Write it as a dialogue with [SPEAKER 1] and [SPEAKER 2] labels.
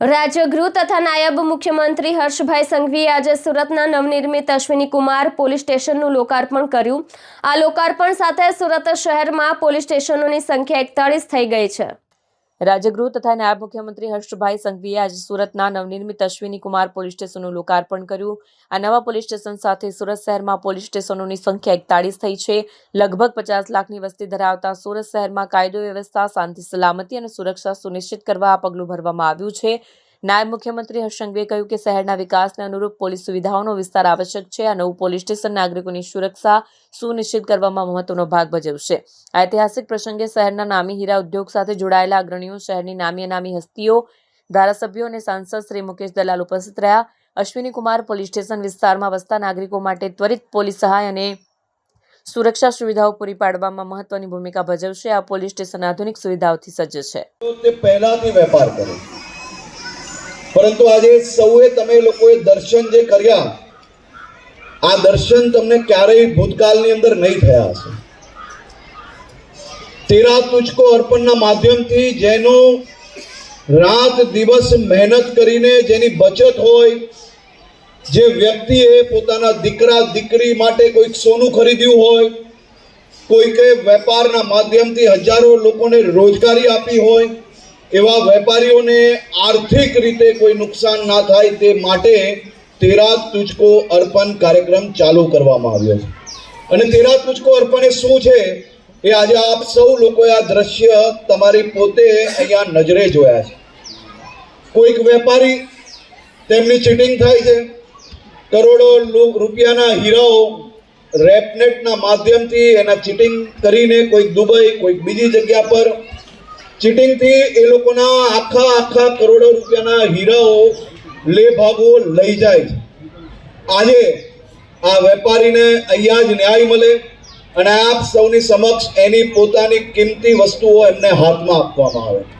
[SPEAKER 1] રાજ્યગૃહ તથા નાયબ મુખ્યમંત્રી હર્ષભાઈ સંઘવીએ આજે સુરતના નવનિર્મિત અશ્વિની કુમાર પોલીસ સ્ટેશનનું લોકાર્પણ કર્યું. આ લોકાર્પણ સાથે સુરત શહેરમાં પોલીસ સ્ટેશનોની સંખ્યા એકતાળીસ થઈ ગઈ છે.
[SPEAKER 2] રાજ્યગૃહ તથા નાયબ મુખ્યમંત્રી હર્ષભાઈ સંઘવીએ આજે સુરતના નવનિર્મિત અશ્વિની કુમાર પોલીસ સ્ટેશનનું લોકાર્પણ કર્યું. આ નવા પોલીસ સ્ટેશન સાથે સુરત શહેરમાં પોલીસ સ્ટેશનોની સંખ્યા એકતાળીસ થઈ છે. લગભગ પચાસ લાખની વસ્તી ધરાવતા સુરત શહેરમાં કાયદો વ્યવસ્થા, શાંતિ, સલામતી અને સુરક્ષા સુનિશ્ચિત કરવા આ પગલું ભરવામાં આવ્યું છે. નાયબ મુખ્યમંત્રી હર્ષ સંઘવીએ કહ્યું કે શહેરના વિકાસને અનુરૂપ પોલીસ સુવિધાઓનો વિસ્તાર આવશ્યક છે આ નવું પોલીસ સ્ટેશન નાગરિકોની સુરક્ષા સુનિશ્ચિત કરવામાં મહત્વનો ભાગ ભજવશે. ઐતિહાસિક પ્રસંગે શહેરના નામી હીરા ઉદ્યોગ સાથે જોડાયેલા અગ્રણીઓ શહેરની નામી અનામી હસ્તીઓ, ધારાસભ્યો અને સાંસદ શ્રી મુકેશ દલાલ ઉપસ્થિત રહ્યા. અશ્વિની કુમાર પોલીસ સ્ટેશન વિસ્તારમાં વસતા નાગરિકો માટે ત્વરિત પોલીસ સહાય અને સુરક્ષા સુવિધાઓ પૂરી પાડવામાં મહત્વની ભૂમિકા ભજવશે. આ પોલીસ સ્ટેશન આધુનિક સુવિધાઓથી સજ્જ છે.
[SPEAKER 3] તે પહેલાથી વેપાર કરે પરંતુ આજે સૌએ તમે લોકોએ દર્શન જે કર્યા, આ દર્શન તમને ક્યારેય ભૂતકાળની અંદર નહીં થયા હશે. તેરા તુચકો અર્પણના માધ્યમથી જેનો રાત દિવસ મહેનત કરીને જેની બચત હોય, જે વ્યક્તિએ પોતાના દીકરા દીકરી માટે કોઈક સોનું ખરીદ્યું હોય, કોઈકે વેપારના માધ્યમથી હજારો લોકોને રોજગારી આપી હોય એવા વેપારીઓને આર્થિક રીતે કોઈ નુકસાન ના થાય તે માટે તેરા તુજકો અર્પણ કાર્યક્રમ ચાલુ કરવામાં આવ્યો છે. અને તેરા તુજકો અર્પણ એ શું છે? એ આજે આપ સૌ લોકોએ આ દ્રશ્ય તમારી પોતે અહીંયા નજરે જોયા છે. કોઈક વેપારી તેમની ચીટિંગ થાય છે. કરોડો રૂપિયાના હીરાઓ રેપનેટના માધ્યમથી એના ચીટિંગ કરીને કોઈક દુબઈ, કોઈક બીજી જગ્યા પર ચીટિંગથી એ લોકોના આખા આખા કરોડો રૂપિયાના હીરાઓ લે ભાગો લઈ જાય છે. આજે આ વેપારીને અહીંયા જ ન્યાય મળે અને આપ સૌની સમક્ષ એની પોતાની કિંમતી વસ્તુઓ એમને હાથમાં આપવામાં આવે.